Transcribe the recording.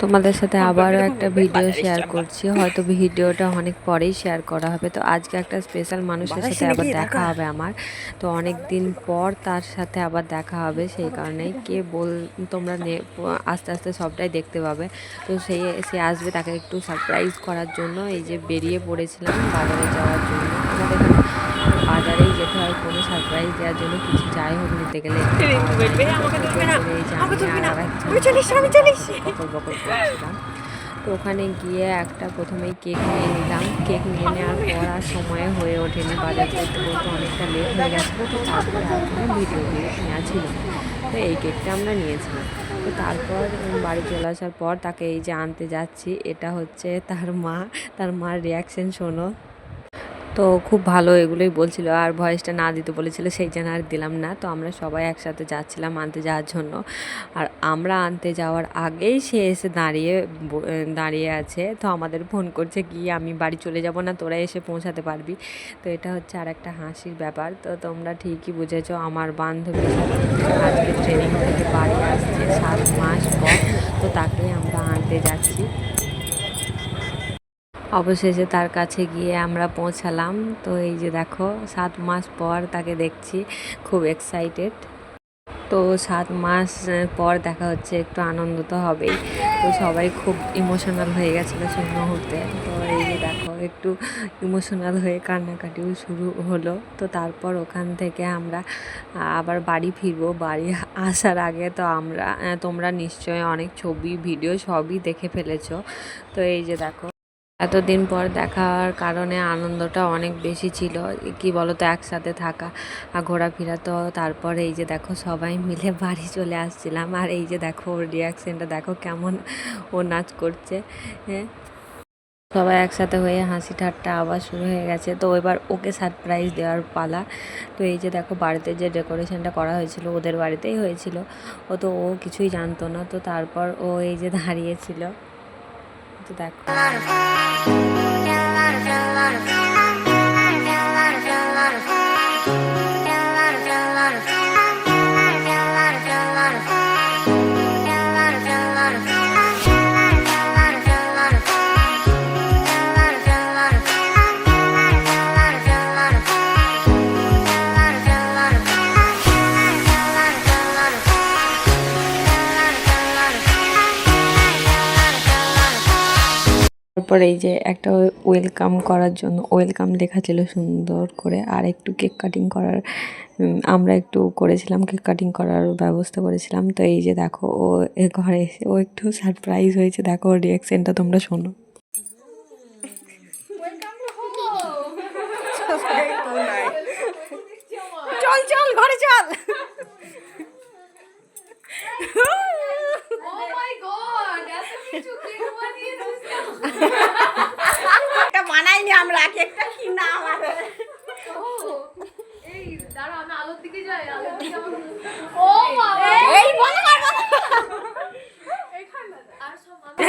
তোমাদের সাথে আবারও একটা ভিডিও শেয়ার করছি। হয়তো ভিডিওটা অনেক পরেই শেয়ার করা হবে। তো আজকে একটা স্পেশাল মানুষের সাথে আবার দেখা হবে আমার। তো অনেক দিন পর তার সাথে আবার দেখা হবে। সেই কারণে কে বল তোমরা নে- আস্তে আস্তে সবটাই দেখতে পাবে। তো সেই সে আসবে তাকে একটু সারপ্রাইজ করার জন্য। এই যে বেরিয়ে পড়েছিলাম বাজারে যাওয়ার জন্য। কোনো সারপ্রাইজ দেওয়ার জন্য কিছু যাই হোক নিতে গেলে। তো করছিলাম। ওখানে গিয়ে একটা প্রথমেই কেক নিয়ে নিলাম। কেক নিয়ে নেওয়ার পর আর সময় হয়ে ওঠেনি বাজার করতে করতে অনেকটা লেট হয়ে গেছিল তো তারপরে ভিডিও নেওয়া ছিল তো এই কেকটা আমরা নিয়েছিলাম। তো তারপর বাড়ি চলে আসার পর তাকে এই যে আনতে যাচ্ছি এটা হচ্ছে তার মা। তার মার রিয়াকশন শোনো। তো খুব ভালো এগুলোই বলছিল। আর ভয়েসটা না দিতে বলেছিল, সেই জন্য আর দিলাম না। তো আমরা সবাই একসাথে যাচ্ছিলাম আনতে যাওয়ার জন্য। আর আমরা আনতে যাওয়ার আগেই সে এসে দাঁড়িয়ে দাঁড়িয়ে আছে। তো আমাদের ফোন করছে কি আমি বাড়ি চলে যাব না, তোরা এসে পৌঁছাতে পারবি। তো এটা হচ্ছে আর একটা হাসির ব্যাপার। তো তোমরা ঠিকই বুঝেছ, আমার বান্ধবী আজকে ট্রেনিং থেকে বাড়ি আসছে সাত মাস পর। তো তাকে আমরা আনতে যাচ্ছি। অবশেষে তার কাছে গিয়ে আমরা পৌঁছালাম। তো এই যে দেখো, সাত মাস পর তাকে দেখছি, খুব এক্সাইটেড তো সাত মাস পর দেখা হচ্ছে, একটু আনন্দ তো হবেই। তো সবাই খুব ইমোশনাল হয়ে গেছিল সেই মুহূর্তে। তো এই যে দেখো, একটু ইমোশনাল হয়ে কান্নাকাটিও শুরু হলো। তো তারপর ওখান থেকে আমরা আবার বাড়ি ফিরবো। বাড়ি আসার আগে তো আমরা তোমরা নিশ্চয়ই অনেক ছবি ভিডিও সবই দেখে ফেলেছো। তো এই যে দেখো এতদিন পর দেখার কারণে আনন্দটা অনেক বেশি ছিল, কি বলতো, একসাথে থাকা আর ঘোরাফেরা তো তারপর এই যে দেখো সবাই মিলে বাড়ি চলে আসছিলাম আর এই যে দেখো ওর রিয়াকশনটা দেখো কেমন ও নাচ করছে হ্যাঁ। সবাই একসাথে হয়ে হাসি ঠাট্টা আবার শুরু হয়ে গেছে, তো এবার ওকে সারপ্রাইজ দেওয়ার পালা। তো এই যে দেখো বাড়িতে যে ডেকোরেশনটা করা হয়েছিল ওদের বাড়িতেই হয়েছিল, ও তো ও কিছুই জানতো না, তো তারপর ও এই যে দাঁড়িয়েছিল দেখো। তারপর এই যে একটা ওয়েলকাম করার জন্য ওয়েলকাম লেখা ছিল সুন্দর করে আর একটু কেক কাটিং করার আমরা একটু করেছিলাম কেক কাটিং করার ব্যবস্থা করেছিলাম। তো এই যে দেখো ও এ ঘরে এসে ও একটু সারপ্রাইজ হয়েছে। দেখো ওর রিয়াকশনটা তোমরা শোনো। চল চল ঘরে চল। বানাইনি একটা কি কিনা আমাদের এই দাঁড়া আমি আলোর দিকে যাই আলোর দিকে আমার ও বাবা! এই বন্ধ কর বন্ধ কর। আর সব আমি